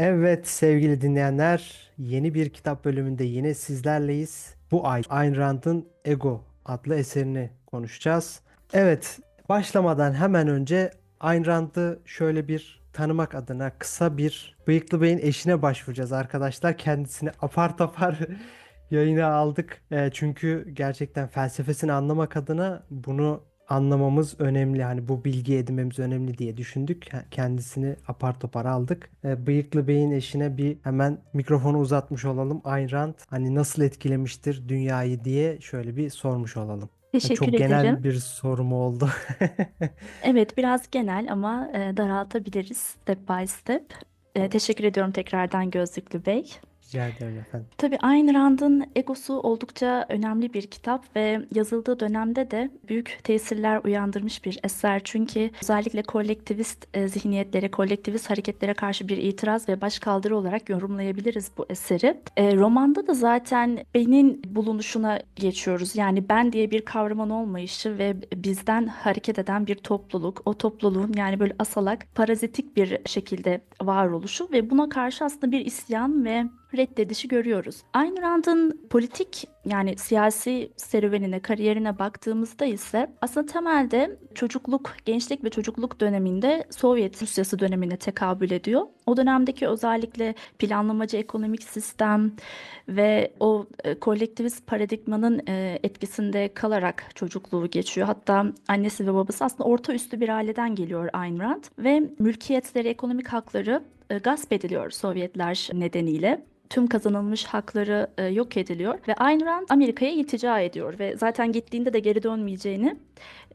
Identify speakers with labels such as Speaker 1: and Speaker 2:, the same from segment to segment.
Speaker 1: Evet sevgili dinleyenler, yeni bir kitap bölümünde yine sizlerleyiz. Bu ay Ayn Rand'ın Ego adlı eserini konuşacağız. Evet, başlamadan hemen önce Ayn Rand'ı şöyle bir tanımak adına kısa bir Bıyıklı Bey'in eşine başvuracağız arkadaşlar. Kendisini apar topar yayına aldık. E, çünkü gerçekten felsefesini anlamak adına bunu anlamamız önemli. Hani bu bilgi edinmemiz önemli diye düşündük. Kendisini apar topar aldık. E, Bıyıklı Bey'in eşine bir hemen mikrofonu uzatmış olalım. Ayn Rand hani nasıl etkilemiştir dünyayı diye şöyle bir sormuş olalım. Ha,
Speaker 2: Teşekkür
Speaker 1: Çok genel
Speaker 2: ederim.
Speaker 1: bir soru mu oldu?
Speaker 2: Evet, biraz genel ama e, daraltabiliriz step by step. E, teşekkür ediyorum tekrardan Gözlüklü Bey.
Speaker 1: Rica ederim efendim.
Speaker 2: Tabii Ayn Rand'ın Egosu oldukça önemli bir kitap ve yazıldığı dönemde de büyük tesirler uyandırmış bir eser. Çünkü özellikle kolektivist e, zihniyetlere, kolektivist hareketlere karşı bir itiraz ve başkaldırı olarak yorumlayabiliriz bu eseri. E, romanda da zaten benin bulunuşuna geçiyoruz. Yani ben diye bir kavramın olmayışı ve bizden hareket eden bir topluluk, o topluluğun yani böyle asalak, parazitik bir şekilde varoluşu ve buna karşı aslında bir isyan ve reddedişi görüyoruz. Ayn Rand'ın politik yani siyasi serüvenine, kariyerine baktığımızda ise aslında temelde çocukluk, gençlik ve çocukluk döneminde Sovyet Rusyası dönemine tekabül ediyor. O dönemdeki özellikle planlamacı ekonomik sistem ve o e, kolektivist paradigmanın e, etkisinde kalarak çocukluğu geçiyor. Hatta annesi ve babası aslında orta üstü bir aileden geliyor Ayn Rand ve mülkiyetleri, ekonomik hakları e, gasp ediliyor Sovyetler nedeniyle. Tüm kazanılmış hakları e, yok ediliyor ve Ayn Rand Amerika'ya iltica ediyor ve zaten gittiğinde de geri dönmeyeceğini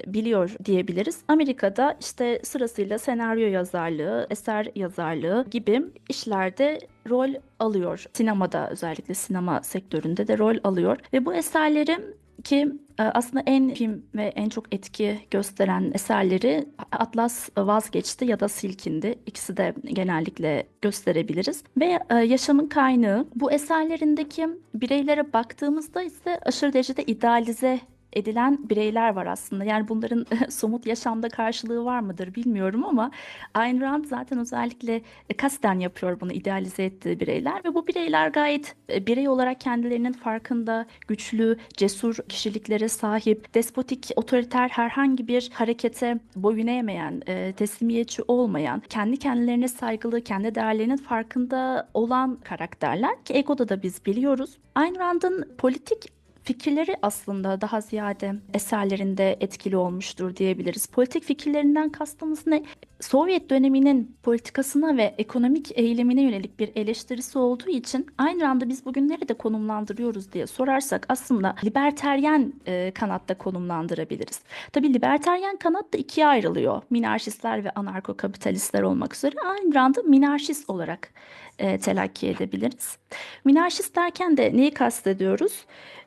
Speaker 2: e, biliyor diyebiliriz. Amerika'da işte sırasıyla senaryo yazarlığı, eser yazarlığı gibi işlerde rol alıyor. Sinemada özellikle sinema sektöründe de rol alıyor ve bu eserleri ki aslında en film ve en çok etki gösteren eserleri Atlas vazgeçti ya da silkindi. İkisi de genellikle gösterebiliriz. Ve e, yaşamın kaynağı bu eserlerindeki bireylere baktığımızda ise aşırı derecede idealize edilen bireyler var aslında. Yani bunların somut yaşamda karşılığı var mıdır bilmiyorum ama Ayn Rand zaten özellikle e, kasten yapıyor bunu idealize ettiği bireyler ve bu bireyler gayet e, birey olarak kendilerinin farkında, güçlü, cesur kişiliklere sahip, despotik, otoriter herhangi bir harekete boyun eğmeyen, e, teslimiyetçi olmayan, kendi kendilerine saygılı, kendi değerlerinin farkında olan karakterler ki Ego'da da biz biliyoruz. Ayn Rand'ın politik fikirleri aslında daha ziyade eserlerinde etkili olmuştur diyebiliriz. Politik fikirlerinden kastımız ne? Sovyet döneminin politikasına ve ekonomik eğilimine yönelik bir eleştirisi olduğu için aynı anda biz bugün nerede konumlandırıyoruz diye sorarsak aslında liberteryen e, kanatta konumlandırabiliriz. Tabii liberteryen kanat da ikiye ayrılıyor. Minarşistler ve anarko-kapitalistler olmak üzere Ayn Rand'ı minarşist olarak e, telakki edebiliriz. Minarşist derken de neyi kastediyoruz?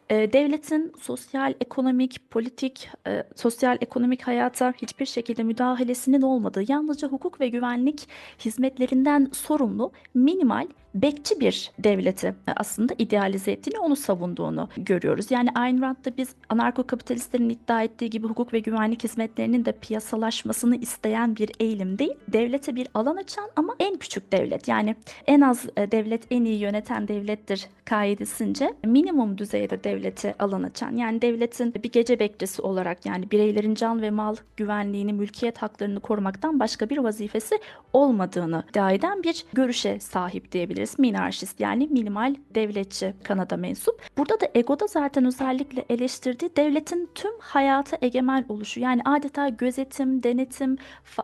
Speaker 2: E, devletin sosyal, ekonomik, politik, e, sosyal, ekonomik hayata hiçbir şekilde müdahalesinin olmadığı, yalnızca hukuk ve güvenlik hizmetlerinden sorumlu minimal bekçi bir devleti e, aslında idealize ettiğini, onu savunduğunu görüyoruz. Yani Ayn Rand'da biz anarko-kapitalistlerin iddia ettiği gibi hukuk ve güvenlik hizmetlerinin de piyasalaşmasını isteyen bir eğilim değil, devlete bir alan açan ama en küçük devlet yani en az e, devlet en iyi yöneten devlettir kaidesince minimum düzeyde devlete alan açan yani devletin bir gece bekçisi olarak yani bireylerin can ve mal güvenliğini, mülkiyet haklarını korumaktan başka bir vazifesi olmadığını iddia eden bir görüşe sahip diyebiliriz. Minarşist yani minimal devletçi kanada mensup. Burada da Ego'da zaten özellikle eleştirdiği devletin tüm hayata egemen oluşu yani adeta gözetim, denetim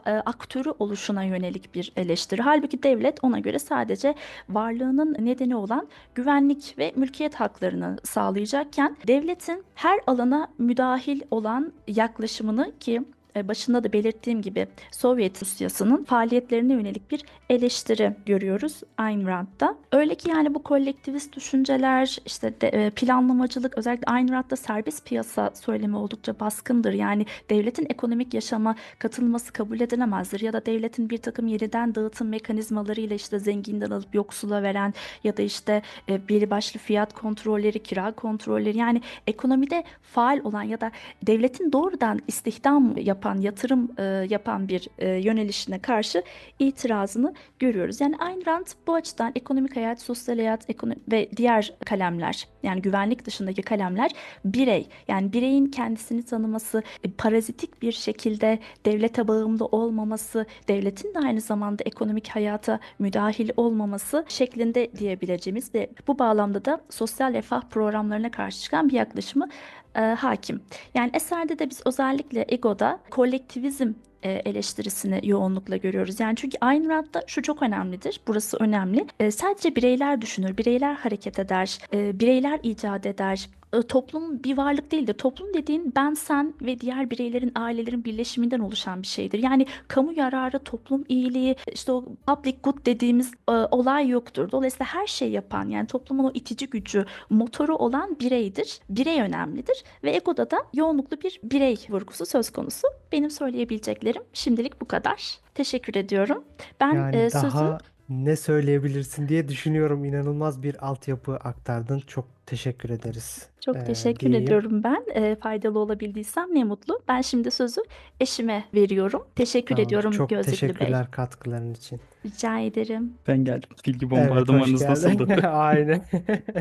Speaker 2: e, aktörü oluşuna yönelik bir eleştiri. Halbuki devlet ona göre sadece varlığının nedeni olan güvenlik ve mülkiyet haklarını sağlayacakken devletin her alana müdahil olan yaklaşımını ki başında da belirttiğim gibi Sovyet Rusyası'nın faaliyetlerine yönelik bir eleştiri görüyoruz Ayn Rand'da. Öyle ki yani bu kolektivist düşünceler, işte de, e, planlamacılık özellikle Ayn Rand'da serbest piyasa söylemi oldukça baskındır. Yani devletin ekonomik yaşama katılması kabul edilemezdir ya da devletin bir takım yeniden dağıtım mekanizmalarıyla işte zenginden alıp yoksula veren ya da işte e, belli başlı fiyat kontrolleri, kira kontrolleri yani ekonomide faal olan ya da devletin doğrudan istihdam yapan yapan, yatırım e, yapan bir e, yönelişine karşı itirazını görüyoruz. Yani Ayn Rand bu açıdan ekonomik hayat, sosyal hayat ekono- ve diğer kalemler yani güvenlik dışındaki kalemler birey yani bireyin kendisini tanıması, e, parazitik bir şekilde devlete bağımlı olmaması, devletin de aynı zamanda ekonomik hayata müdahil olmaması şeklinde diyebileceğimiz ve bu bağlamda da sosyal refah programlarına karşı çıkan bir yaklaşımı e, hakim. Yani eserde de biz özellikle Ego'da kolektivizm e, eleştirisini yoğunlukla görüyoruz. Yani çünkü Ayn Rand'da şu çok önemlidir. Burası önemli. E, sadece bireyler düşünür, bireyler hareket eder, e, bireyler icat eder. E, Toplum bir varlık değildir. Toplum dediğin ben, sen ve diğer bireylerin, ailelerin birleşiminden oluşan bir şeydir. Yani kamu yararı, toplum iyiliği, işte o public good dediğimiz e, olay yoktur. Dolayısıyla her şeyi yapan yani toplumun o itici gücü, motoru olan bireydir. Birey önemlidir ve Ego'da da yoğunluklu bir birey vurgusu söz konusu. Benim söyleyebileceklerim şimdilik bu kadar. Teşekkür ediyorum. Ben
Speaker 1: Yani
Speaker 2: e, sözü
Speaker 1: daha ne söyleyebilirsin diye düşünüyorum. İnanılmaz bir altyapı aktardın. Çok teşekkür ederiz.
Speaker 2: çok teşekkür
Speaker 1: diyeyim.
Speaker 2: ediyorum ben. E, faydalı olabildiysem ne mutlu. Ben şimdi sözü eşime veriyorum. Teşekkür
Speaker 1: Tamamdır.
Speaker 2: ediyorum
Speaker 1: Çok
Speaker 2: Gözlüklü Bey.
Speaker 1: teşekkürler katkıların için.
Speaker 2: Rica ederim.
Speaker 3: Ben geldim. Bilgi
Speaker 1: Evet, hoş
Speaker 3: bombardımanınız
Speaker 1: geldin.
Speaker 3: nasıldı?
Speaker 1: Aynen.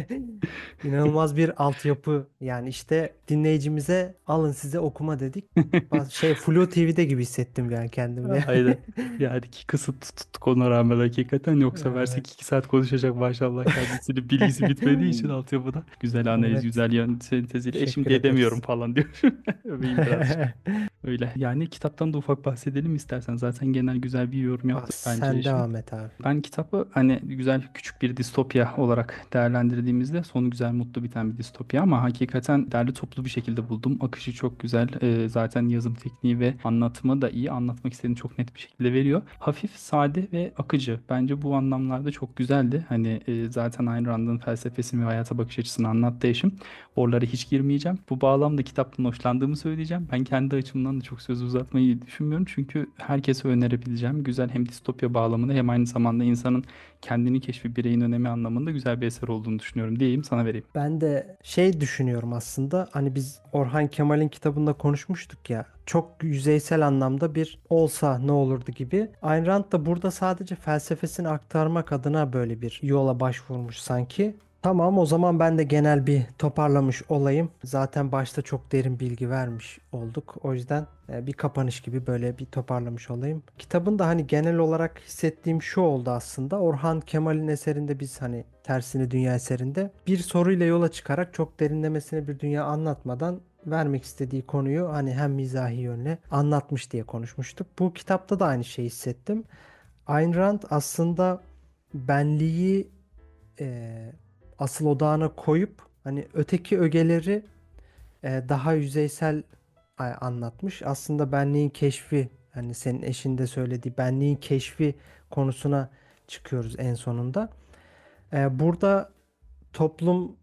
Speaker 1: İnanılmaz bir altyapı. Yani işte dinleyicimize alın size okuma dedik. Şey Flu TV'de gibi hissettim yani kendimi.
Speaker 3: Aynen. Yani ki kısıt tuttuk ona rağmen hakikaten. Yoksa versek
Speaker 1: Evet.
Speaker 3: iki saat konuşacak maşallah kendisinin bilgisi bitmediği için altyapıda. Güzel analiz,
Speaker 1: Evet.
Speaker 3: güzel yön senteziyle. E
Speaker 1: Teşekkür
Speaker 3: şimdi edemiyorum falan diyor. Öveyim birazcık. Öyle. Yani kitaptan da ufak bahsedelim istersen. Zaten genel güzel bir yorum
Speaker 1: Ah,
Speaker 3: yaptık bence
Speaker 1: Sen
Speaker 3: eşim.
Speaker 1: devam et abi.
Speaker 3: Ben kitabı hani güzel küçük bir distopya olarak değerlendirdiğimizde sonu güzel mutlu biten bir distopya ama hakikaten derli toplu bir şekilde buldum. Akışı çok güzel. Ee, zaten yazım tekniği ve anlatımı da iyi. Anlatmak istediğini çok net bir şekilde veriyor. Hafif, sade ve akıcı. Bence bu anlamlarda çok güzeldi. Hani e, zaten Ayn Rand'ın felsefesini ve hayata bakış açısını anlattı eşim. Oralara hiç girmeyeceğim. Bu bağlamda kitaptan hoşlandığımı söyleyeceğim. Ben kendi açımdan da çok söz uzatmayı düşünmüyorum. Çünkü herkese önerebileceğim güzel hem distopya bağlamında hem aynı zamanda insanın kendini keşfi bireyin önemi anlamında güzel bir eser olduğunu düşünüyorum diyeyim sana vereyim.
Speaker 1: Ben de şey düşünüyorum aslında hani biz Orhan Kemal'in kitabında konuşmuştuk ya çok yüzeysel anlamda bir olsa ne olurdu gibi. Ayn Rand da burada sadece felsefesini aktarmak adına böyle bir yola başvurmuş sanki. Tamam o zaman ben de genel bir toparlamış olayım. Zaten başta çok derin bilgi vermiş olduk. O yüzden e, bir kapanış gibi böyle bir toparlamış olayım. Kitabın da hani genel olarak hissettiğim şu oldu aslında. Orhan Kemal'in eserinde biz hani tersini dünya eserinde bir soruyla yola çıkarak çok derinlemesine bir dünya anlatmadan vermek istediği konuyu hani hem mizahi yönle anlatmış diye konuşmuştuk. Bu kitapta da aynı şeyi hissettim. Ayn Rand aslında benliği e, asıl odağına koyup hani öteki ögeleri e, daha yüzeysel a- anlatmış. Aslında benliğin keşfi hani senin eşin de söylediği benliğin keşfi konusuna çıkıyoruz en sonunda. E, burada toplum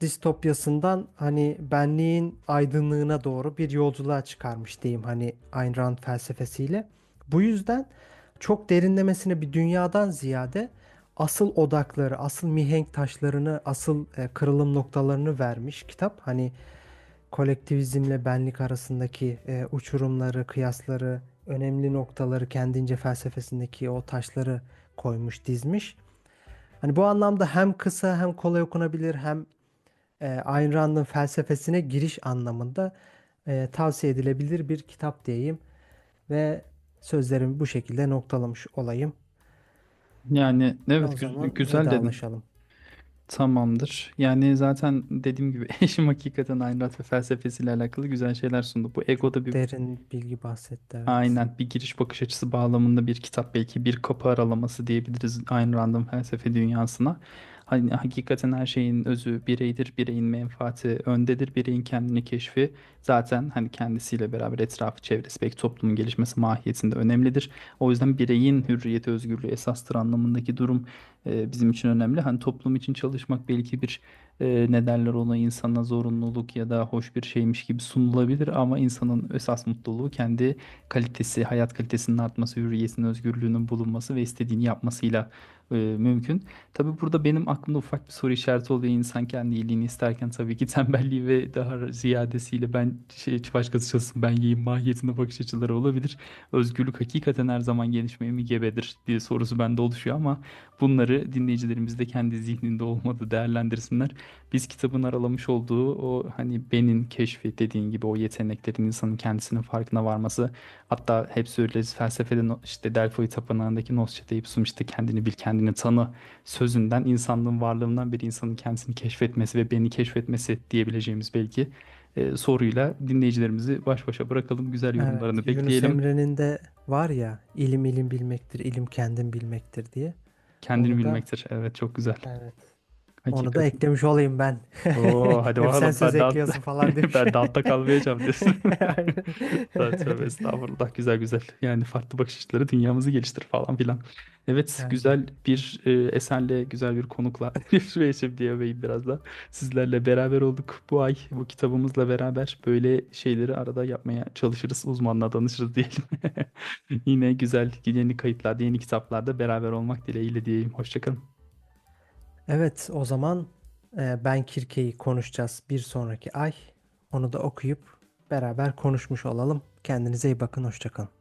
Speaker 1: distopyasından hani benliğin aydınlığına doğru bir yolculuğa çıkarmış diyeyim hani Ayn Rand felsefesiyle. Bu yüzden çok derinlemesine bir dünyadan ziyade asıl odakları, asıl mihenk taşlarını, asıl e, kırılım noktalarını vermiş kitap. Hani kolektivizmle benlik arasındaki e, uçurumları, kıyasları, önemli noktaları kendince felsefesindeki o taşları koymuş, dizmiş. Hani bu anlamda hem kısa hem kolay okunabilir hem e, Ayn Rand'ın felsefesine giriş anlamında e, tavsiye edilebilir bir kitap diyeyim ve sözlerimi bu şekilde noktalamış olayım.
Speaker 3: Yani
Speaker 1: O
Speaker 3: evet gü-
Speaker 1: zaman
Speaker 3: güzel dedin.
Speaker 1: vedalaşalım.
Speaker 3: Tamamdır. Yani zaten dediğim gibi eşim hakikaten Ayn Rand ve felsefesiyle alakalı güzel şeyler sundu. Bu Ego'da bir
Speaker 1: Derin bilgi bahsetti evet.
Speaker 3: Aynen bir giriş bakış açısı bağlamında bir kitap belki bir kapı aralaması diyebiliriz Ayn Rand'ın felsefe dünyasına. Hani hakikaten her şeyin özü bireydir, bireyin menfaati öndedir, bireyin kendini keşfi zaten hani kendisiyle beraber etrafı, çevresi, belki toplumun gelişmesi mahiyetinde önemlidir. O yüzden bireyin hürriyeti, özgürlüğü esastır anlamındaki durum e, bizim için önemli. Hani toplum için çalışmak belki bir e, ne derler ona insana zorunluluk ya da hoş bir şeymiş gibi sunulabilir ama insanın esas mutluluğu kendi kalitesi, hayat kalitesinin artması, hürriyetinin, özgürlüğünün bulunması ve istediğini yapmasıyla e, mümkün. Tabii burada benim aklımda ufak bir soru işareti oluyor. İnsan kendi iyiliğini isterken tabii ki tembelliği ve daha ziyadesiyle ben şey başkası çalışsın ben yiyeyim mahiyetinde bakış açıları olabilir. Özgürlük hakikaten her zaman gelişmeye mi gebedir diye sorusu bende oluşuyor ama bunları dinleyicilerimiz de kendi zihninde olmadı değerlendirsinler. Biz kitabın aralamış olduğu o hani benin keşfi dediğin gibi o yeteneklerin insanın kendisinin farkına varması hatta hep söyleriz felsefede işte Delphi Tapınağı'ndaki Nosçe Deipsum işte kendini bil kendini tanı sözünden insanlığın varlığından beri insanın kendisini keşfetmesi ve beni keşfetmesi diyebileceğimiz belki e, soruyla dinleyicilerimizi baş başa bırakalım. Güzel yorumlarını
Speaker 1: Evet, Yunus
Speaker 3: bekleyelim.
Speaker 1: Emre'nin de var ya ilim ilim bilmektir, ilim kendin bilmektir diye.
Speaker 3: Kendini
Speaker 1: Onu da-
Speaker 3: bilmektir. Evet çok güzel.
Speaker 1: Evet. Onu da
Speaker 3: Hakikaten.
Speaker 1: eklemiş olayım ben.
Speaker 3: Oo, hadi
Speaker 1: Hep
Speaker 3: bakalım.
Speaker 1: sen söz
Speaker 3: Ben de altta-
Speaker 1: ekliyorsun falan demiş.
Speaker 3: ben de altta kalmayacağım diyorsun.
Speaker 1: Aynen.
Speaker 3: Tövbe tövbe estağfurullah. Güzel güzel. Yani farklı bakış açıları dünyamızı geliştir falan filan. Evet
Speaker 1: Yani.
Speaker 3: güzel bir e, eserle güzel bir konukla ve şimdi diyemeyim biraz da sizlerle beraber olduk bu ay bu kitabımızla beraber böyle şeyleri arada yapmaya çalışırız uzmanla danışırız diyelim. Yine güzel yeni kayıtlarda yeni kitaplarda beraber olmak dileğiyle diyeyim. Hoşçakalın.
Speaker 1: Evet, o zaman e, Ben Kirke'yi konuşacağız bir sonraki ay. Onu da okuyup beraber konuşmuş olalım. Kendinize iyi bakın, hoşça kalın.